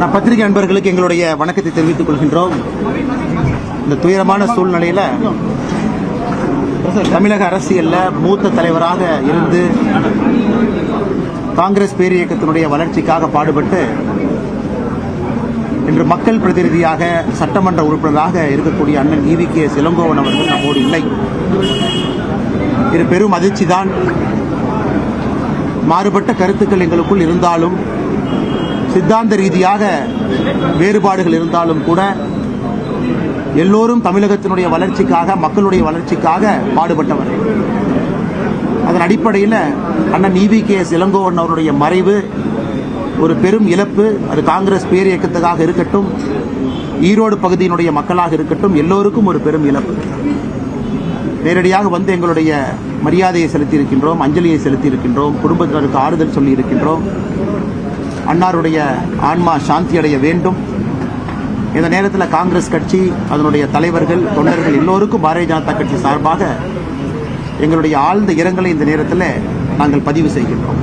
நான் பத்திரிகை நண்பர்களுக்கு எங்களுடைய வணக்கத்தை தெரிவித்துக் கொள்கின்றோம். இந்த துயரமான சூழ்நிலையில் தமிழக அரசியலில் மூத்த தலைவராக இருந்து காங்கிரஸ் பேரியக்கத்தினுடைய வளர்ச்சிக்காக பாடுபட்டு இன்று மக்கள் பிரதிநிதியாக சட்டமன்ற உறுப்பினராக இருக்கக்கூடிய அண்ணன் ஈவி கே. சிலங்கோவன் அவர்கள் நம்மோடு இல்லை. இது பெரும் அதிர்ச்சி தான் மாறுபட்ட கருத்துக்கள் எங்களுக்குள் இருந்தாலும் சித்தாந்த ரீதியாக வேறுபாடுகள் இருந்தாலும் கூட எல்லோரும் தமிழகத்தினுடைய வளர்ச்சிக்காக மக்களுடைய வளர்ச்சிக்காக பாடுபட்டவர் அதன் அடிப்படையில் அண்ணன் இவி கே எஸ் இளங்கோவன் அவருடைய மறைவு ஒரு பெரும் இழப்பு அது காங்கிரஸ் பேரியக்கத்துக்காக இருக்கட்டும் ஈரோடு பகுதியினுடைய மக்களாக இருக்கட்டும் எல்லோருக்கும் ஒரு பெரும் இழப்பு. நேரடியாக வந்து எங்களுடைய மரியாதையை செலுத்தி இருக்கின்றோம் அஞ்சலியை செலுத்தி இருக்கின்றோம் குடும்பத்தினருக்கு ஆறுதல் சொல்லி இருக்கின்றோம் அன்னாருடைய ஆன்மா சாந்தி அடைய வேண்டும். இந்த நேரத்தில் காங்கிரஸ் கட்சி அதனுடைய தலைவர்கள் தொண்டர்கள் எல்லோருக்கும் பாரதிய ஜனதா கட்சி சார்பாக எங்களுடைய ஆழ்ந்த இரங்கலை இந்த நேரத்தில் நாங்கள் பதிவு செய்கின்றோம்.